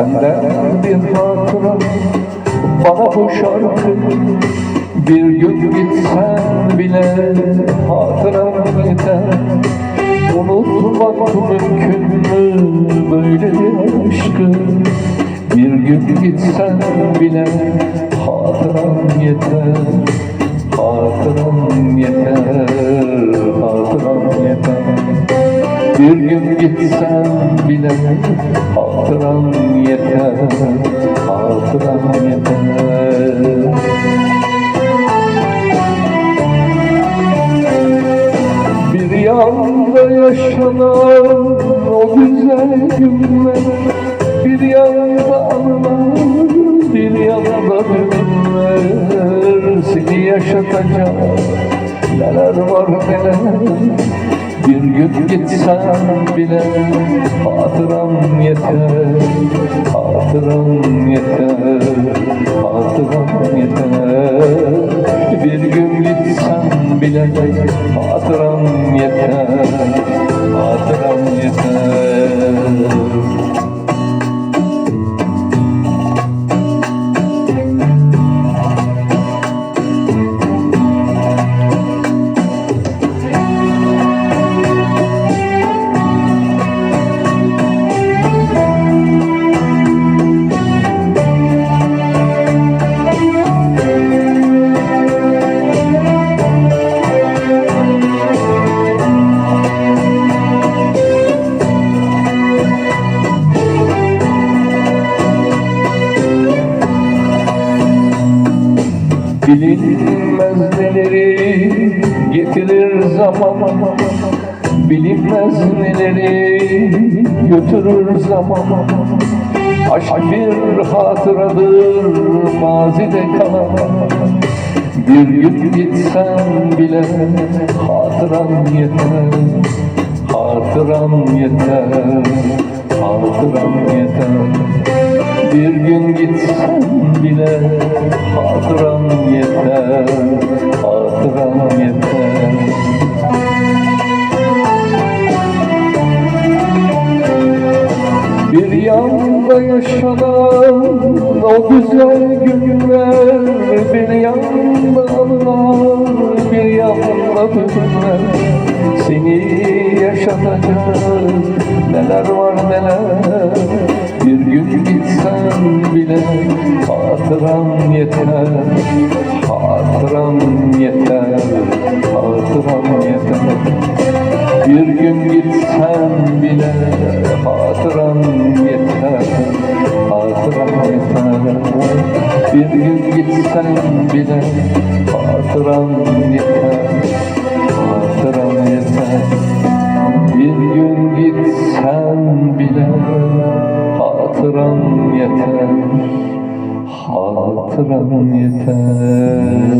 senden bir hatıra Bana bu şarkı. Bir gün gitsen bile hatıram gider Unutmak mümkün mü böyle bir aşkı. Bir gün gitsen bile hatıram yeter. Bir gün gitsen bile hatıram yeter Hatıram yeter. Bir yanda yaşanan o güzel günler Bir yanda anılar, bir yanda hüzünler Seni yaşatacak neler var neler Gün gitsen bile hatıram yeter Hatıram yeter, Bilinmez neleri getirir zaman? Bilinmez neleri götürür zaman? Aşk bir hatıradır mazide kalan. Bir gün gitsen bile hatıran yeter Hatıran yeter, hatıran yeter Bir gün gitsen bile hatıran yeter Hatıran yeter. Bir yanda yaşanan o güzel günler Bir yanda anılar, bir yanda hüzünler. Seni yaşatacak neler var neler Gitsen bile hatıran yeter Hatıran yeter, hatıran yeter bir gün gitsen bile hatıran yeter, hatıran yeter. Bir gün gitsen bile hatıran yeter, hatıran yeter.